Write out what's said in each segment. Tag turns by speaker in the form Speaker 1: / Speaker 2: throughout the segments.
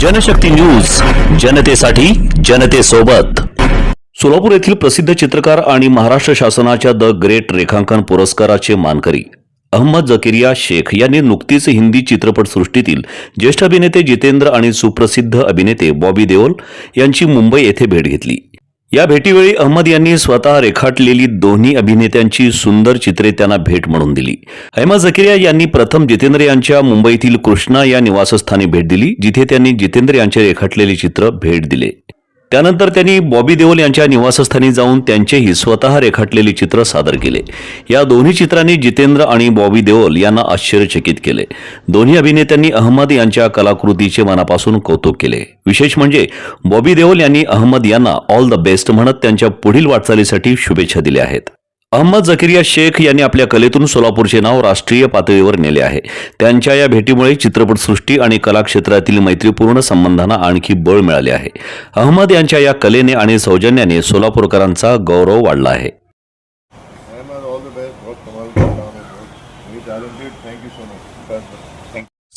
Speaker 1: Janshakti news जनतेसाठी जनतेसोबत. सोलापूर येथील प्रसिद्ध चित्रकार आणि महाराष्ट्र शासनाच्या द ग्रेट रेखांकन पुरस्काराचे मानकरी अहमद जकिरिया शेख यांनी नुकतीच हिंदी चित्रपटसृष्टीतील ज्येष्ठ अभिनेते जितेंद्र आणि सुप्रसिद्ध अभिनेते बॉबी देओल यांची मुंबई येथे भेट घेतली. या भेटीवेळी अहमद यांनी स्वतः रेखाटलेली दोन्ही अभिनेत्यांची सुंदर चित्रे त्यांना भेट म्हणून दिली. अहमद जकिरिया यांनी प्रथम जितेंद्र यांच्या मुंबईतील कृष्णा या निवासस्थानी भेट दिली जिथे त्यांनी जितेंद्र यांचे रेखाटलेले चित्र भेट दिले. त्यानंतर त्यांनी बॉबी देओल यांच्या निवासस्थानी जाऊन त्यांचेही स्वतः रेखाटलेले चित्र सादर केले. या दोन्ही चित्रांनी जितेंद्र आणि बॉबी देओल यांना आश्चर्यचकित केले. दोन्ही अभिनेत्यांनी अहमद यांच्या कलाकृतीचे मनापासून कौतुक केले. विशेष म्हणजे बॉबी देओल यांनी अहमद यांना ऑल द बेस्ट म्हणत त्यांच्या पुढील वाटचालीसाठी शुभेच्छा दिल्या आहेत. अहमद जकिरिया शेख यांनी आपल्या कलेतून सोलापूरचे नाव राष्ट्रीय पातळीवर नेले आहे. त्यांच्या या भेटीमुळे चित्रपटसृष्टी आणि कला क्षेत्रातील मैत्रीपूर्ण संबंधांना आणखी बळ मिळाले आहे. अहमद यांच्या या कलेने आणि सौजन्याने सोलापूरकरांचा गौरव वाढला आहे.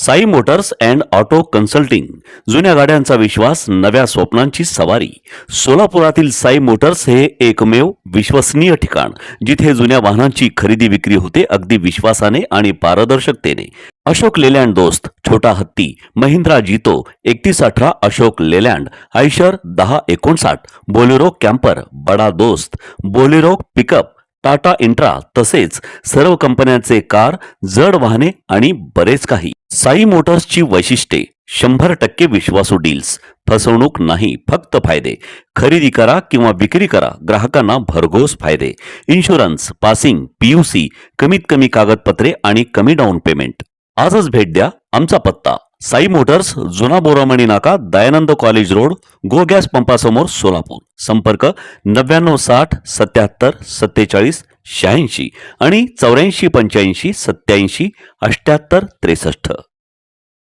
Speaker 1: Sai motors and auto consulting जुन्या गाड्यांचा विश्वास नव्या स्वप्नांची सवारी. सोलापुरातील साई मोटर्स हे एकमेव विश्वसनीय ठिकाण जिथे जुन्या वाहनांची खरेदी विक्री होते अगदी विश्वासाने आणि पारदर्शकतेने. अशोक लेलँड दोस्त छोटा हत्ती महिंद्रा जितो एकतीस अठरा अशोक लेलँड आयशर दहा एकोणसाठ बोलेरो कॅम्पर बडा दोस्त बोलेरो पिकअप टाटा इंट्रा तसेच सर्व कंपन्यांचे कार जड वाहने आणि बरेच काही. साई मोटर्सची वैशिष्ट्ये शंभर टक्के विश्वासू डील्स. फसवणूक नाही फक्त फायदे. खरेदी करा किंवा विक्री करा ग्राहकांना भरघोस फायदे. इन्शुरन्स पासिंग पीयूसी कमीत कमी कागदपत्रे आणि कमी डाऊन पेमेंट आजच भेट द्या आमचा पत्ता. साई मोटर्स जुना बोरामणी नाका Dayanand college road go gas पंपासमोर Solapur. संपर्क नव्याण्णव साठ सत्याहत्तर सत्तेचाळीस शहाऐंशी आणि चौऱ्याऐंशी पंच्याऐंशी सत्याऐंशी अठ्याहत्तर त्रेसष्ट.